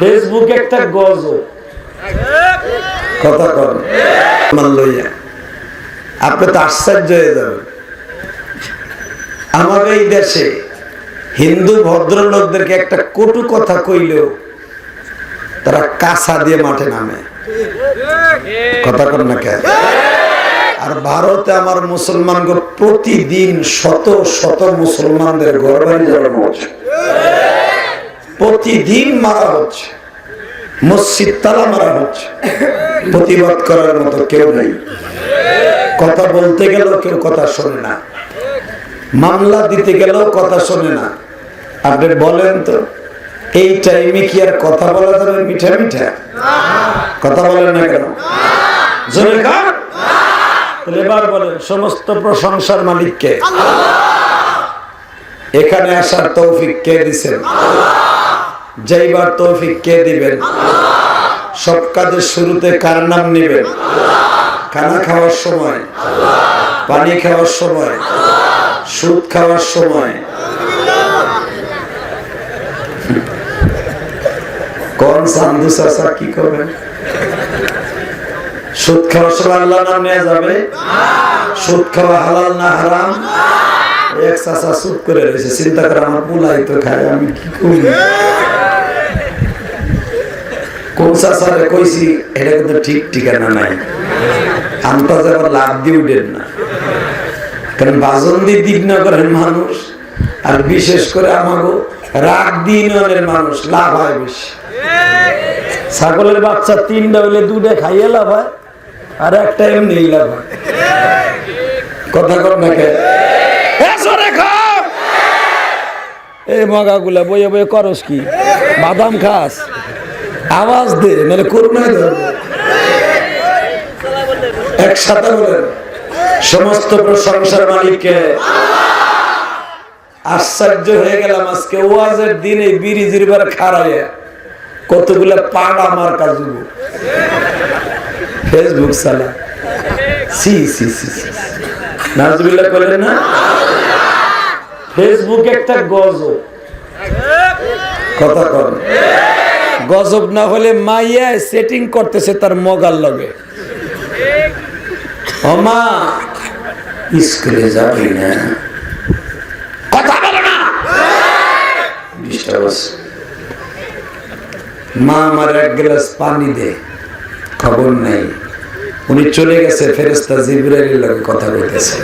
Facebook একটা গজ কথা কর মান লইয়া। আপনি তো আশ্চর্য হয়ে যাবেন। আমাদের এই দেশে হিন্দু ভদ্রলোকদেরকে একটা কটু কথা কইলেও তারা কাঁচা দিয়ে মাঠে নামে। কথা কর না কে আর ভারতে আমার মুসলমান প্রতিদিন শত শত মুসলমানদের গর্বানি হচ্ছে প্রতিদিন মারা হচ্ছে। মসজিদ তালা মারা হচ্ছে। প্রতিবাদ করার মতো কেউ নেই। কথা বলতে গেলেও কেউ কথা শোনে না। মামলা দিতে গেলেও কথা শোনে না। আপনি বলেন তো, এই টাইমে কি আর কথা বলা যাবে মিঠা মিঠা? কথা বলেন না কেন? এবার বলেন, সমস্ত প্রশংসার মালিককে। এখানে আসার তৌফিক কে দিছেন? যাইবার তৌফিক কে দিবেন? সব কাজের শুরুতে কার নাম নেবেন? খানা খাওয়ার সময়, পানি খাওয়ার সময়, সুদ খাওয়ার সময়। কোন সান্ধু চাষা কি করবেন? সুদ খাওয়ার সময় আল্লাহ নাম নেওয়া যাবে? সুদ খাওয়া হালাল না হারাম? এক চাষা সুদ করে রয়েছে, চিন্তা করে আমার পুলাই তো খায়, আমি কি করি কোন চাষারে কইছি, এটা কিন্তু ঠিক ঠিকানা নাই। আন্তাজ আবার লাভ দিয়ে উঠেন না। কারণ বাজন দিয়ে দিক না করেন মানুষ, আর বিশেষ করে আমাগো রাগ দিনের মানুষ, লাভ হয় বেশি। ছাগলের বাচ্চা তিনটা হইলে দুটা খাইয়ে লাভ হয়, আর একটা এমনি লাভ হয়। কথা কর না কে? এই মগাগুলা বইয়ে বইয়ে করস কি? বাদাম খাস? আওয়াজ দে মানে করুণায় ধর একসাথে বলেন, সমস্ত প্রশংসার মালিককে আশ্চর্য হয়ে গেলাম আজকে, ওয়াজের দিনে বিড়ি জিরবার খাড়াইয়া কতগুলো পাড় আমার কাজু ফেসবুক চালা সি সি সি নাজবিল্লাহ করলেন না? ফেসবুক একটা গজব। কথা কর গজব না হলে মাইয়া সেটিং করতেছে তার মগার লগে। অমা স্কুলে যাবি না? কথা বলো না। মা আমার এক গ্লাস পানি দে, খবর নাই। উনি চলে গেছে ফেরেস্তা জিব্রাইলের লগে কথা কইতেছে।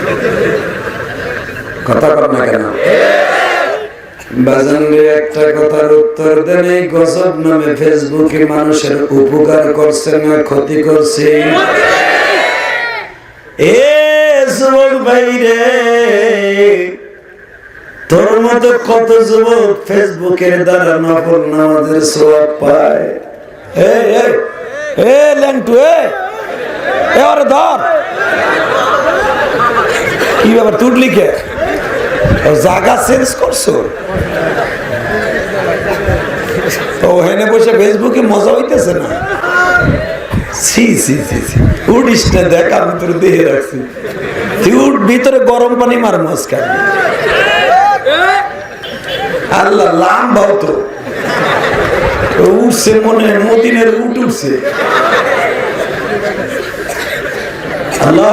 কথা কর না কেন? বাজান রে একটা কথার উত্তর দেন, এই গজব নামে ফেসবুকে মানুষের উপকার করছে না ক্ষতি করছে। এ যুবক ভাই রে তোর মতো কত যুবক ফেসবুকের দ্বারা নকল নামাজের সোয়াব পায়? এ এ ল্যাংটু, এ এ ধর। কি ব্যাপার, তুটলি কে? জায়গা চেঞ্জ করছ? তো ওখানে বসে ফেসবুকে মজা হইতেছে না? গরম পানি মার আল্লাহ তো। উঠছে মনে উঠ উঠছে। আল্লাহ